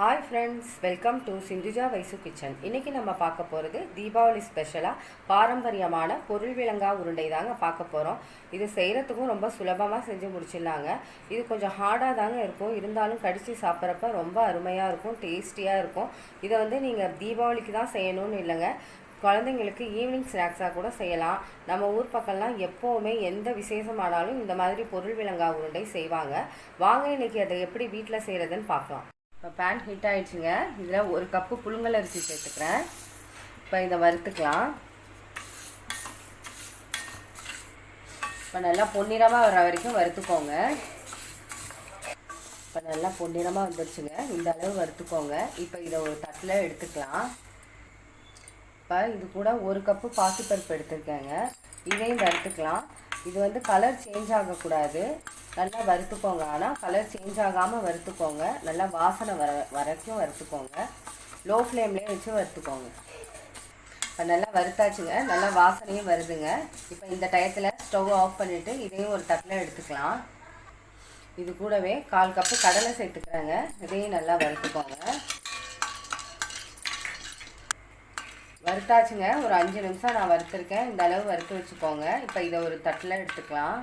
Hi friends welcome to Sindhuja Vaisu kitchen இன்றைக்கி நம்ம பார்க்க போகிறது தீபாவளி ஸ்பெஷலாக பாரம்பரியமான பொருள் விலங்கா உருண்டை தாங்க பார்க்க போகிறோம் இது செய்கிறதுக்கும் ரொம்ப சுலபமாக செஞ்சு முடிச்சிடலாங்க. இது கொஞ்சம் ஹார்டாக தாங்க இருக்கும். இருந்தாலும் கடித்து சாப்பிட்றப்ப ரொம்ப அருமையாக இருக்கும் டேஸ்டியாக இருக்கும். இதை வந்து நீங்கள் தீபாவளிக்கு தான் செய்யணும்னு இல்லைங்க. குழந்தைங்களுக்கு ஈவினிங் ஸ்நாக்ஸாக கூட செய்யலாம். நம்ம ஊர் பக்கம்லாம் எப்போவுமே எந்த விசேஷமானாலும் இந்த மாதிரி பொருள் விலங்கா உருண்டை செய்வாங்க. வாங்க இன்னைக்கு அதை எப்படி வீட்டில் செய்கிறதுன்னு பார்க்கலாம். இப்போ பேன் ஹீட் ஆகிடுச்சுங்க இதில் ஒரு கப்பு புழுங்கல் அரிசி சேர்த்துக்கிறேன். இப்போ இதை வறுத்துக்கலாம். இப்போ நல்லா பொன்னிறமாக வர வரைக்கும் வறுத்துக்கோங்க. இப்போ நல்லா பொன்னிறமாக வந்துருச்சுங்க இந்த அளவு வறுத்துக்கோங்க. இப்போ இதை ஒரு தட்டில் எடுத்துக்கலாம். இப்போ இது கூட ஒரு கப்பு பாசிப்பருப்பு எடுத்துருக்கேங்க. இதையும் வறுத்துக்கலாம். இது வந்து கலர் சேஞ்ச் ஆகக்கூடாது. நல்லா வறுத்துக்கோங்க. ஆனால் கலர் சேஞ்ச் ஆகாமல் வறுத்துக்கோங்க. நல்லா வாசனை வர வரைக்கும் வறுத்துக்கோங்க. லோ ஃப்ளேம்லேயே வச்சு வறுத்துக்கோங்க. இப்போ நல்லா வறுத்தாச்சுங்க. நல்லா வாசனையும் வருதுங்க. இப்போ இந்த டயத்தில் ஸ்டவ் ஆஃப் பண்ணிவிட்டு இதையும் ஒரு தட்டில் எடுத்துக்கலாம். இது கூடவே கால் கப்பு கடலை சேர்த்துக்கிறேங்க. இதையும் நல்லா வறுத்துக்கோங்க. வறுத்தாச்சுங்க. ஒரு அஞ்சு நிமிஷம் நான் வறுத்துருக்கேன். இந்த அளவு வறுத்து வச்சுக்கோங்க. இப்போ இதை ஒரு தட்டில் எடுத்துக்கலாம்.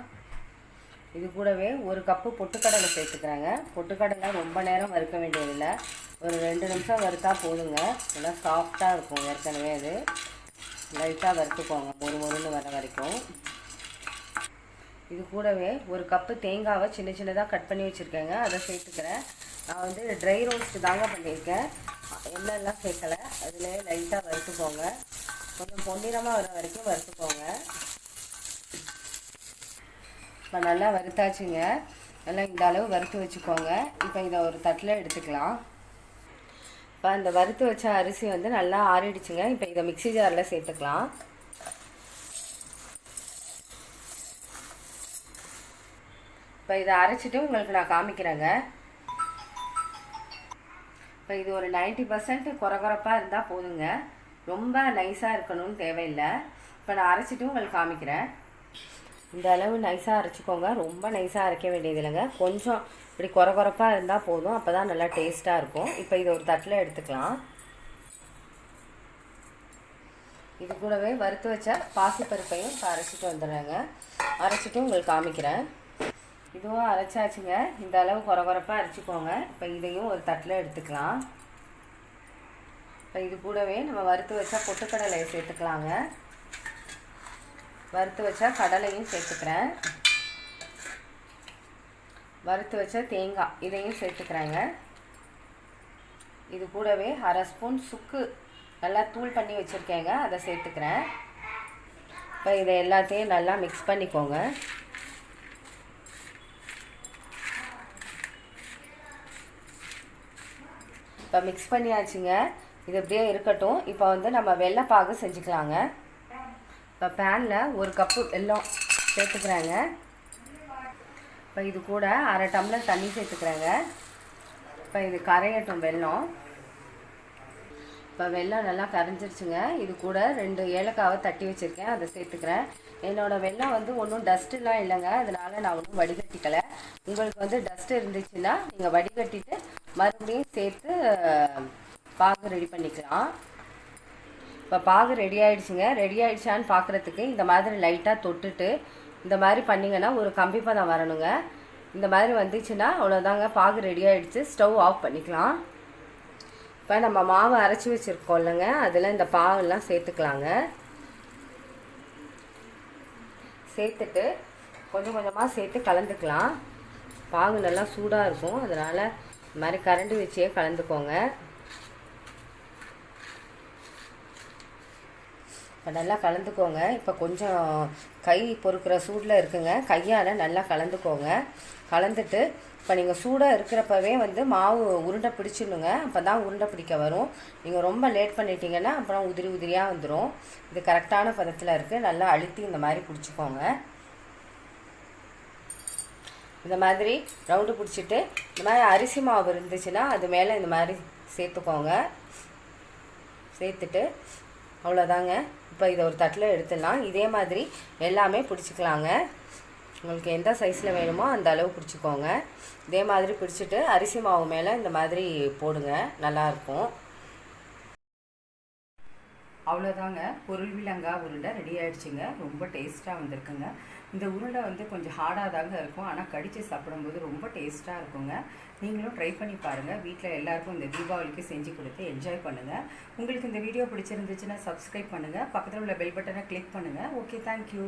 இது கூடவே ஒரு கப்பு பொட்டுக்கடலை சேர்த்துக்கிறேங்க. பொட்டுக்கடலை ரொம்ப நேரம் வறுக்க வேண்டியதில்லை. ஒரு ரெண்டு நிமிஷம் வறுத்தா போதுங்க. நல்லா சாஃப்டாக இருக்கும் ஏற்கனவே அது. லைட்டாக வறுத்துக்கோங்க ஒரு முருன்னு வர வரைக்கும். இது கூடவே ஒரு கப்பு தேங்காவை சின்ன சின்னதாக கட் பண்ணி வச்சுருக்கேங்க. அதை சேர்த்துக்கிறேன். நான் வந்து ட்ரை ரோஸ்ட்டு தாங்க பண்ணியிருக்கேன். எண்ணெய்லாம் சேர்க்கலை. அதிலே லைட்டாக வறுத்துக்கோங்க. கொஞ்சம் பொன்னிறமாக வர வரைக்கும் வறுத்துக்கோங்க. இப்போ நல்லா வறுத்தாச்சுங்க. நல்லா இந்த அளவு வறுத்து வச்சுக்கோங்க. இப்போ இதை ஒரு தட்டில் எடுத்துக்கலாம். இப்போ அந்த வறுத்து வச்ச அரிசி வந்து நல்லா ஆறிடுச்சுங்க. இப்போ இதை மிக்சி ஜாரில் சேர்த்துக்கலாம். இப்போ இதை அரைச்சிட்டு உங்களுக்கு நான் காமிக்கிறேங்க. இப்போ இது ஒரு நைன்ட்டி பர்சன்ட் குறகுறப்பாக இருந்தால் போதுங்க. ரொம்ப நைஸாக இருக்கணும்னு தேவையில்லை. இப்போ நான் அரைச்சிட்டு உங்களுக்கு காமிக்கிறேன். இந்த அளவு நைஸாக அரைச்சிக்கோங்க. ரொம்ப நைஸாக அரைக்க வேண்டியது இல்லைங்க. கொஞ்சம் இப்படி குறை குறைப்பாக இருந்தால் போதும். அப்போ தான் நல்லா டேஸ்ட்டாக இருக்கும். இப்போ இதை ஒரு தட்டில் எடுத்துக்கலாம். இது கூடவே வறுத்து வச்ச பாசிப்பருப்பையும் இப்போ அரைச்சிட்டு வந்துடுறேங்க. அரைச்சிட்டு உங்களுக்கு காமிக்கிறேன். இதுவும் அரைச்சாச்சுங்க. இந்த அளவு குறை குறைப்பாக அரைச்சிக்கோங்க. இப்போ இதையும் ஒரு தட்டில் எடுத்துக்கலாம். இப்போ இது கூடவே நம்ம வறுத்து வச்சா பொட்டுக்கடலையை சேர்த்துக்கலாங்க. வறுத்து வச்சா கடலையும் சேர்த்துக்கிறேன். வறுத்து வச்ச தேங்காய் இதையும் சேர்த்துக்கிறேங்க. இது கூடவே அரை ஸ்பூன் சுக்கு நல்லா தூள் பண்ணி வச்சுருக்கேங்க அதை சேர்த்துக்கிறேன். இப்போ இதை எல்லாத்தையும் நல்லா மிக்ஸ் பண்ணிக்கோங்க. இப்போ மிக்ஸ் பண்ணியாச்சுங்க. இது அப்படியே இருக்கட்டும். இப்போ வந்து நம்ம வெள்ளைப்பாகு செஞ்சுக்கலாங்க. இப்போ பேனில் ஒரு கப்பு வெல்லம் சேர்த்துக்கிறாங்க. இப்போ இது கூட அரை டம்ளர் தண்ணி சேர்த்துக்கிறாங்க. இப்போ இது கரையட்டும் வெல்லம். இப்போ வெல்லம் நல்லா கரைஞ்சிருச்சுங்க. இது கூட ரெண்டு ஏலக்காவை தட்டி வச்சுருக்கேன். அதை சேர்த்துக்கிறேன். என்னோடய வெல்லம் வந்து ஒன்றும் டஸ்ட்டுலாம் இல்லைங்க. அதனால் நான் ஒன்றும் வடிகட்டிக்கலை. உங்களுக்கு வந்து டஸ்ட் இருந்துச்சுன்னா நீங்கள் வடிகட்டிட்டு மறுபடியும் சேர்த்து பாகு ரெடி பண்ணிக்கலாம். இப்போ பாகு ரெடி ஆகிடுச்சுங்க ரெடி ஆகிடுச்சான்னு பார்க்குறதுக்கு இந்த மாதிரி லைட்டாக தொட்டுட்டு இந்த மாதிரி பண்ணிங்கன்னா ஒரு கம்பி பதம் வரணுங்க. இந்த மாதிரி வந்துச்சுன்னா அவ்வளோதாங்க பாகு ரெடி ஆகிடுச்சு ஸ்டவ் ஆஃப் பண்ணிக்கலாம். இப்போ நம்ம மாவு அரைச்சி வச்சுருக்கோம் இல்லைங்க. அதில் இந்த பாவெல்லாம் சேர்த்துக்கலாங்க. சேர்த்துட்டு கொஞ்சம் கொஞ்சமாக சேர்த்து கலந்துக்கலாம். பாகு நல்லா சூடாக இருக்கும். அதனால் இந்த மாதிரி கரண்டு வச்சே கலந்துக்கோங்க. இப்போ நல்லா கலந்துக்கோங்க. இப்போ கொஞ்சம் கை பொறுக்கிற சூடில் இருக்குங்க. கையால் நல்லா கலந்துக்கோங்க. கலந்துட்டு இப்போ நீங்கள் சூடாக இருக்கிறப்பவே வந்து மாவு உருண்டை பிடிச்சிடணுங்க. அப்போ தான் உருண்டை பிடிக்க வரும். நீங்கள் ரொம்ப லேட் பண்ணிட்டீங்கன்னா அப்புறம் உதிரி உதிரியாக வந்துடும் இது கரெக்டான பதத்தில் இருக்குது நல்லா அழுத்தி இந்த மாதிரி பிடிச்சிக்கோங்க. இந்த மாதிரி ரவுண்டு பிடிச்சிட்டு இந்த மாதிரி அரிசி மாவு இருந்துச்சுன்னா அது மேலே இந்த மாதிரி சேர்த்துக்கோங்க. சேர்த்துட்டு அவ்வளோதாங்க இப்போ இதை ஒரு தட்டில் எடுத்துடலாம். இதே மாதிரி எல்லாமே பிடிச்சிக்கலாங்க. உங்களுக்கு எந்த சைஸில் வேணுமோ அந்த அளவு பிடிச்சிக்கோங்க. இதே மாதிரி பிடிச்சிட்டு அரிசி மாவு மேலே இந்த மாதிரி போடுங்க. நல்லாயிருக்கும் அவ்வளோதாங்க பொருள் விலங்கா உருண்டை ரெடி ஆயிடுச்சுங்க. ரொம்ப டேஸ்ட்டாக வந்திருக்குங்க. இந்த உருண்டை வந்து கொஞ்சம் ஹார்டாக தாங்க இருக்கும். ஆனால் கடித்து சாப்பிடும்போது ரொம்ப டேஸ்ட்டாக இருக்குங்க. நீங்களும் ட்ரை பண்ணி பாருங்கள் வீட்டில் எல்லாருக்கும் இந்த தீபாவளிக்கு செஞ்சு கொடுத்து என்ஜாய் பண்ணுங்கள் உங்களுக்கு இந்த வீடியோ பிடிச்சிருந்துச்சுன்னா சப்ஸ்கிரைப் பண்ணுங்கள் பக்கத்தில் உள்ள பெல் பட்டனை கிளிக் பண்ணுங்கள் ஓகே தேங்க்யூ